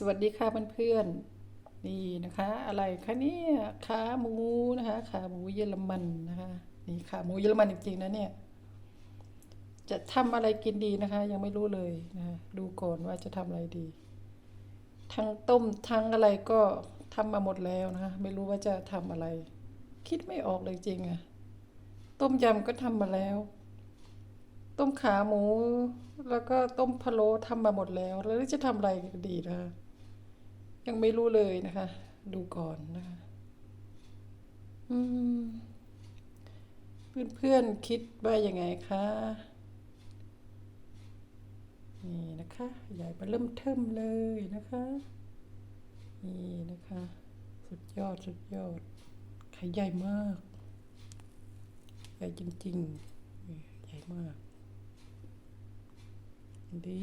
สวัสดีค่ะเพื่อนๆนี่นะคะ อะไรคะเนี่ยขาหมูนะคะขาหมูเยอรมันนะคะนี่ขาหมูเยอรมันจริงๆนะเนี่ยจะทำอะไรกินดีนะคะ ยังไม่รู้เลยนะะดูก่อนว่าจะทำอะไรดี ทั้งต้มทั้งอะไรก็ทำมาหมดแล้วนะคะไม่รู้ว่าจะทำอะไร คิดไม่ออกเลยจริงอะต้มยำก็ทำมาแล้ว ต้มขาหมู แล้วก็ต้มพะโล้ทำมาหมดแล้ว แล้วจะทำอะไรดีนะคะ ยังไม่รู้เลยนะคะ ดูก่อนนะคะอืมเพื่อนๆคิดว่ายังไงคะนี่นะคะใหญ่มาเริ่มเทิมเลยนะคะ นี่นะคะ สุดยอดสุดยอดไข่ใหญ่มาก ใหญ่จริงๆ ใหญ่มากดี